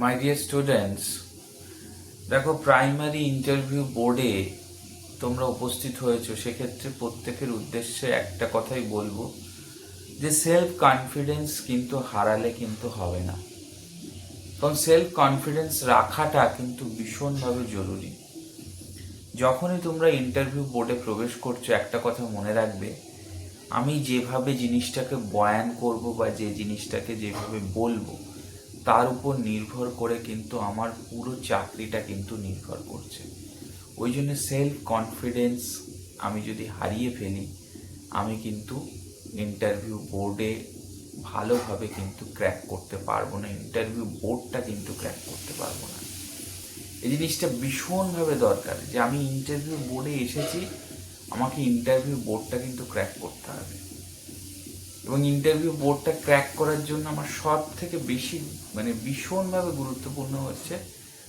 মাই dear students দেখো primary interview বোর্ডে তোমরা উপস্থিত হয়েছো। সেক্ষেত্রে প্রত্যেকের উদ্দেশ্যে একটা কথাই বলব যে সেলফ কনফিডেন্স কিন্তু হারালে কিন্তু হবে না। কারণ সেলফ কনফিডেন্স রাখাটা কিন্তু ভীষণভাবে জরুরি। যখনই তোমরা ইন্টারভিউ বোর্ডে প্রবেশ করছ, একটা কথা মনে রাখবে, আমি যেভাবে জিনিসটাকে বয়ান করব বা যে জিনিসটাকে যেভাবে বলব তার উপর নির্ভর করে কিন্তু আমার পুরো চাকরিটা কিন্তু নির্ভর করছে। ওই জন্য সেলফ কনফিডেন্স আমি যদি হারিয়ে ফেলি, আমি কিন্তু ইন্টারভিউ বোর্ডে ভালোভাবে কিন্তু ক্র্যাক করতে পারব না ইন্টারভিউ বোর্ডটা কিন্তু ক্র্যাক করতে পারব না। এই জিনিসটা ভীষণভাবে দরকার যে আমি ইন্টারভিউ বোর্ডে এসেছি, আমাকে ইন্টারভিউ বোর্ডটা কিন্তু ক্র্যাক করতে হবে। এবং ইন্টারভিউ বোর্ডটা ক্র্যাক করার জন্য আমার সব থেকে বেশি মানে ভীষণভাবে গুরুত্বপূর্ণ হচ্ছে,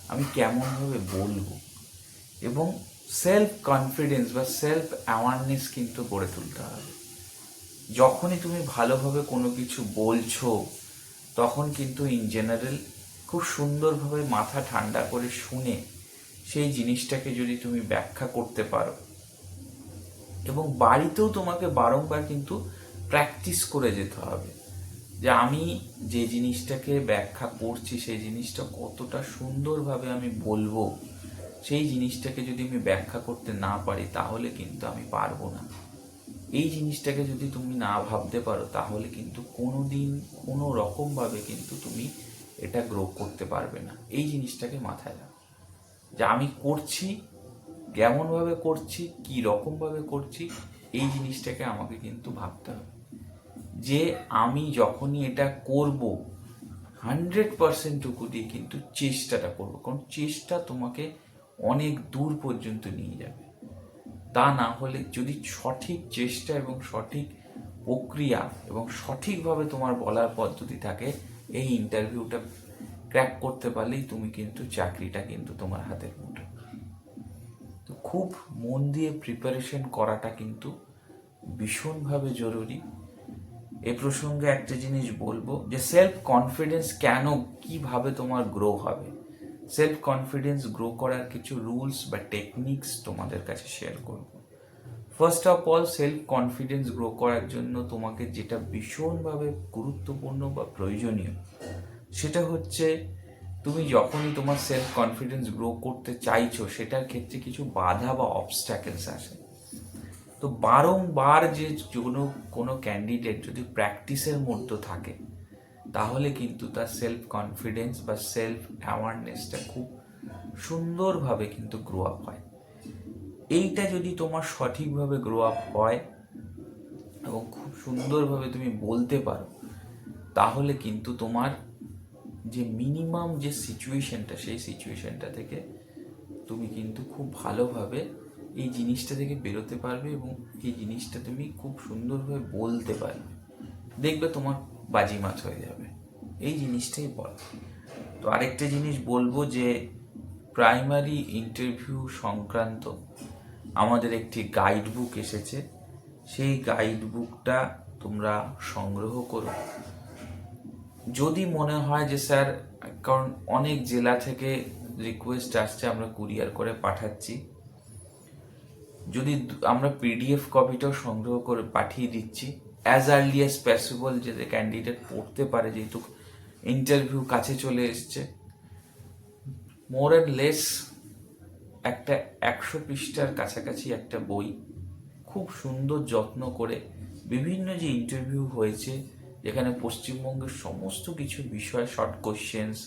আমি কেমনভাবে বলব। এবং সেলফ কনফিডেন্স বা সেলফ অ্যাওয়ারনেস কিন্তু গড়ে তুলতে হবে। যখনই তুমি ভালোভাবে কোনো কিছু বলছো, তখন কিন্তু ইন জেনারেল খুব সুন্দরভাবে মাথা ঠান্ডা করে শুনে সেই জিনিসটাকে যদি তুমি ব্যাখ্যা করতে পারো। এবং বাড়িতেও তোমাকে বারংবার কিন্তু প্র্যাকটিস করে যেতে হবে। যে আমি যে জিনিসটাকে ব্যাখ্যা করছি, সেই জিনিসটা কতটা সুন্দরভাবে আমি বলব, সেই জিনিসটাকে যদি আমি ব্যাখ্যা করতে না পারি, তাহলে কিন্তু আমি পারব না। এই জিনিসটাকে যদি তুমি না ভাবতে পারো, তাহলে কিন্তু কোনো দিন কোনো রকমভাবে কিন্তু তুমি এটা গ্রো করতে পারবে না। এই জিনিসটাকে মাথায় রাখো। যে আমি করছি, কেমনভাবে করছি কি রকমভাবে করছি, এই জিনিসটাকে আমাকে কিন্তু ভাবতে হবে। যে আমি যখনই এটা করব হান্ড্রেড পার্সেন্টটুকু দিয়ে কিন্তু চেষ্টাটা করব। কারণ চেষ্টা তোমাকে অনেক দূর পর্যন্ত নিয়ে যাবে। তা না হলে যদি সঠিক চেষ্টা এবং সঠিক প্রক্রিয়া এবং সঠিকভাবে তোমার বলার পদ্ধতি থাকে, এই ইন্টারভিউটা ক্র্যাক করতে পারলেই তুমি কিন্তু চাকরিটা কিন্তু তোমার হাতের মুঠো। তো খুব মন দিয়ে প্রিপারেশন করাটা কিন্তু ভীষণভাবে জরুরি। এ প্রসঙ্গে একটা জিনিস বলব যে সেলফ কনফিডেন্স কেন, কীভাবে তোমার গ্রো হবে? সেলফ কনফিডেন্স গ্রো করার কিছু রুলস বা টেকনিক্স তোমাদের কাছে শেয়ার করব। First of all self confidence grow করার জন্য তোমাকে যেটা ভীষণভাবে গুরুত্বপূর্ণ বা প্রয়োজনীয়, সেটা হচ্ছে তুমি যখনই তোমার সেলফ কনফিডেন্স গ্রো করতে চাইছো, সেটার ক্ষেত্রে কিছু বাধা বা অবস্ট্যাকেলস আসে। তো বারংবার যে কোনো কোনো ক্যান্ডিডেট যদি প্র্যাকটিসের মধ্যে থাকে, তাহলে কিন্তু তার সেলফ কনফিডেন্স বা সেলফ অ্যাওয়ারনেসটা খুব সুন্দরভাবে কিন্তু গ্রো আপ হয়। এইটা যদি তোমার সঠিকভাবে গ্রো আপ হয় এবং খুব সুন্দরভাবে তুমি বলতে পারো, তাহলে কিন্তু তোমার যে মিনিমাম যে সিচুয়েশনটা সেই সিচুয়েশনটা থেকে তুমি কিন্তু খুব ভালোভাবে এই জিনিসটা থেকে বেরোতে পারবে এবং এই জিনিসটা তুমি খুব সুন্দরভাবে বলতে পারবে। দেখবে তোমার বাজি মাছ হয়ে যাবে। এই জিনিসটাই বল। তো আরেকটা জিনিস বলব যে, প্রাইমারি ইন্টারভিউ সংক্রান্ত আমাদের একটি গাইড বুক এসেছে। সেই গাইড বুকটা তোমরা সংগ্রহ করো। যদি মনে হয় যে, স্যার, কারণ অনেক জেলা থেকে রিকোয়েস্ট আসছে, আমরা কুরিয়ার করে পাঠাচ্ছি। যদি আমরা পিডিএফ কপিটাও সংগ্রহ করে পাঠিয়ে দিচ্ছি অ্যাজ আর্লি অ্যাজ পসিবল যাতে ক্যান্ডিডেট পড়তে পারে, যেহেতু ইন্টারভিউ কাছে চলে এসছে মোর অ্যান্ড লেস একটা একশো পৃষ্ঠার কাছাকাছি একটা বই খুব সুন্দর যত্ন করে বিভিন্ন যে ইন্টারভিউ হয়েছে, যেখানে পশ্চিমবঙ্গের সমস্ত কিছু বিষয় শর্ট কোশ্চেন্স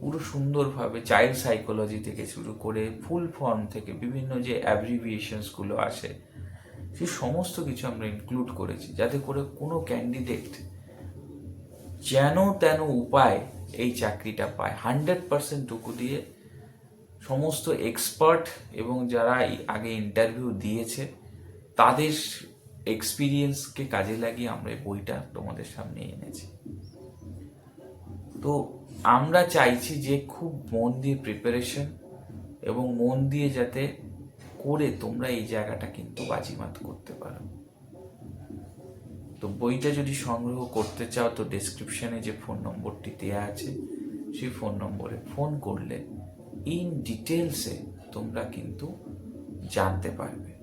পুরো সুন্দরভাবে চাইল্ড সাইকোলজি থেকে শুরু করে ফুল ফর্ম থেকে বিভিন্ন যে অ্যাব্রিভিয়েশনসগুলো আসে সে সমস্ত কিছু আমরা ইনক্লুড করেছি যাতে করে কোনো ক্যান্ডিডেট যেন তেন উপায় এই চাকরিটা পায়। হান্ড্রেড পার্সেন্ট টুকু দিয়ে সমস্ত এক্সপার্ট এবং যারা আগে ইন্টারভিউ দিয়েছে, তাদের এক্সপিরিয়েন্সকে কাজে লাগিয়ে আমরা এই বইটা তোমাদের সামনে এনেছি। তো আমরা চাইছি যে খুব মন দিয়ে প্রিপারেশন এবং মন দিয়ে যাতে করে তোমরা এই জায়গাটা কিন্তু বাজিমাত করতে পারো। তো বইটা যদি সংগ্রহ করতে চাও তো ডেসক্রিপশনে যে ফোন নম্বরটি দেওয়া আছে, সেই ফোন নম্বরে ফোন করলে ইন ডিটেলসে তোমরা কিন্তু জানতে পারবে।